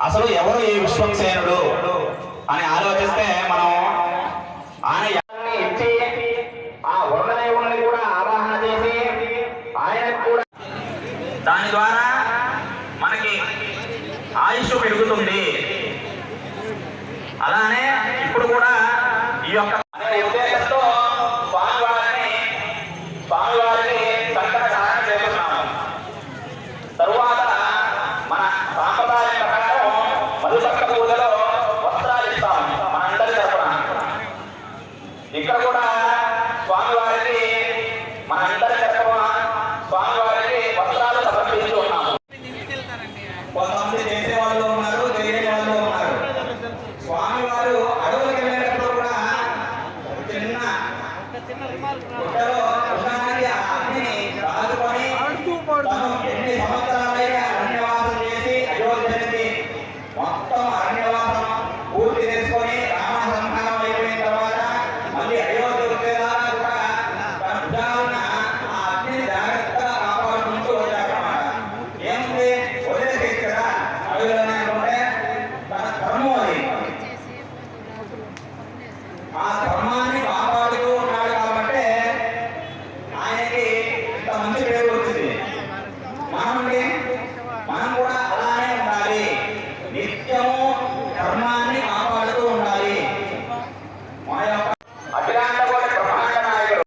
అసలు ఎవరు ఈ విశ్వక్సేనుడు అని ఆలోచిస్తే మనం ఆయన ఇచ్చి ఆ వరుణదేవుని కూడా ఆవాహన చేసి ఆయన కూడా దాని ద్వారా మనకి ఆయుష్ పెరుగుతుంది. అలానే ఇప్పుడు కూడా ఈ యొక్క ఇక్కడ కూడా స్వామివారికి మనందరి చక్రమా స్వామివారికి వస్త్రాలు సమర్పించి ఉన్నాము. కొంతమంది చేసే వాళ్ళు ఉన్నారు తెలియని వాళ్ళు ఉన్నారు. స్వామివారు అడవులకి వెళ్ళేటప్పుడు కూడా చిన్న ఉదాహరణకి Ah,